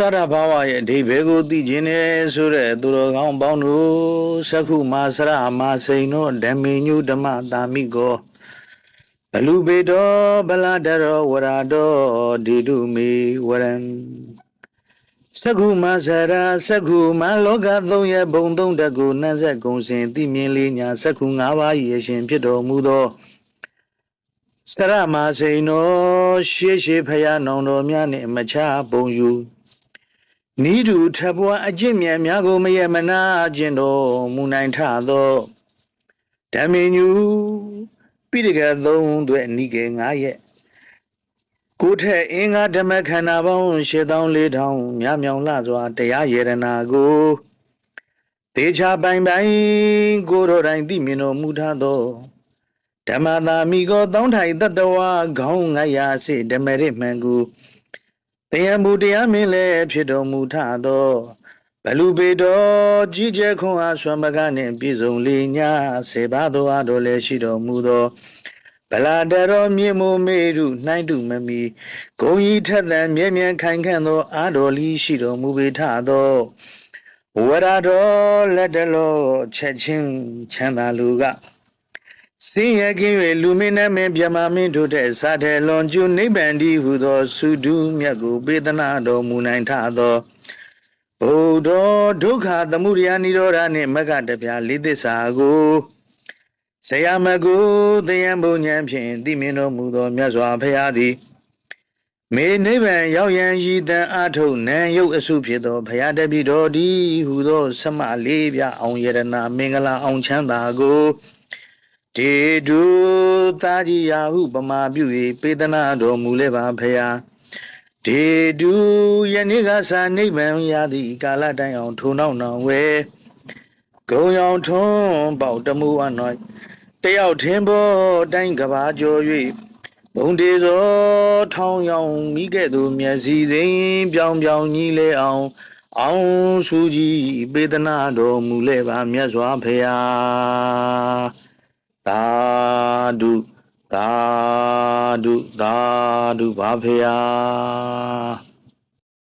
သရဘာဝရဲ့အဓိပ္ပာယ်ကိုသိခြင်းနဲ့ဆိုတဲ့သူတော်ကောင်းပေါင်းတို့သက္ခုမာစရမာစိန်တို့ဓမ္မေညုဓမ္မတာမိကောဘလူပေတောဗလာတရောဝရတောဒီတုမေဝရံသက္ခုမာစရာသက္ခုမာလောကသုံးရဲ့ဘုံသုံးတကူနှံဆက်ကုံစဉ်သိမြင်လေးညာသက္ခု၅ပါး၏အရှင်ဖြစ်တော်မူသောစရမာစိန်တော်ရှေးရှေးဖရာနောင်တော်များနှင့်မချပုံယူ နိဒုထဘွားအကျင့်မြန်များကိုမယမနာကျင့်တော်မူနိုင်ထသောဓမ္မေညူပိဋကသုံးသွဲ့နိကေငါရဲ့ကိုယ်ထက်အင်္ဂါဓမ္မခန္ဓာပေါင်း8400မြမြောင်လှစွာတရားယေရနာကိုတေချာပိုင်ပိုင်ကိုယ်တော်တိုင်သိမြင်တော်မူထသောဓမ္မသာမိကိုတောင်းထိုင်တတ္တဝါခေါင်းငါရာစေဓမ္မရစ်မှန်ကို တရားမူတရားမင်းလည်းဖြစ်တော်မူထသောဘလူပေတော်ကြီးကျယ်ခွန်အားဆွမ်းမကနှင့်ပြည့်စုံလေညာစေပါတော်အားတော်လည်းရှိတော်မူသောဗလာတရောမြေမိုးမေရုနှိုင်းတုမမီဂုံဤထက်သန်မြဲမြံခိုင်ခန့်သောအာတော်လီရှိတော်မူပေထသောဝရတော်လက်တလောချက်ချင်းချမ်းသာလူက စင်ရကင်း၍လူမင်းနှမင်းမြမမင်းတို့တဲ့စာထေလွန်ကျူနိဗ္ဗာန်ဒီဟုသောသုဒုမြတ်ကိုပေးသနာတော်မူနိုင်ထသောဘုဒ္ဓဒုက္ခသမုဒယនិရောဓနှင့်မဂ္ဂတပြာလေးသစ္စာကိုဆရာမကုတယံဘုံဉဏ်ဖြင့်သိမြင်တော်မူသောမြတ်စွာဘုရားသည်မေနိဗ္ဗာန်ရောက်ရန်ရည်တန်အထုနံယုတ်အစုဖြစ်သောဘုရားတပည့်တော်ဒီဟူသောဆမလေးပြအောင်ယရနာမင်္ဂလာအောင်ချမ်းသာကို တေတုတာကြီးယာဟုပမာပြု၍ပေဒနာတော်မူလေပါဖရာဒေတုယနေ့ကသာနိဗ္ဗာန်ရသည့်ကာလတိုင်အောင်ထုံနောက်နောင်ဝဲဂုံရောင်ထွန်းပေါတမှုအနှောတယောက်ထင်းဘောတိုင်းကဘာကျော်၍ဘုံတေသောထောင်းရောင်မိခဲ့သူမျက်စီသိင်ပြောင်ပြောင်ကြီးလေအောင် အောင်စုကြီးပေဒနာတော်မူလေပါမြတ်စွာဘုရား သာဓုသာဓုသာဓုပါဖေယ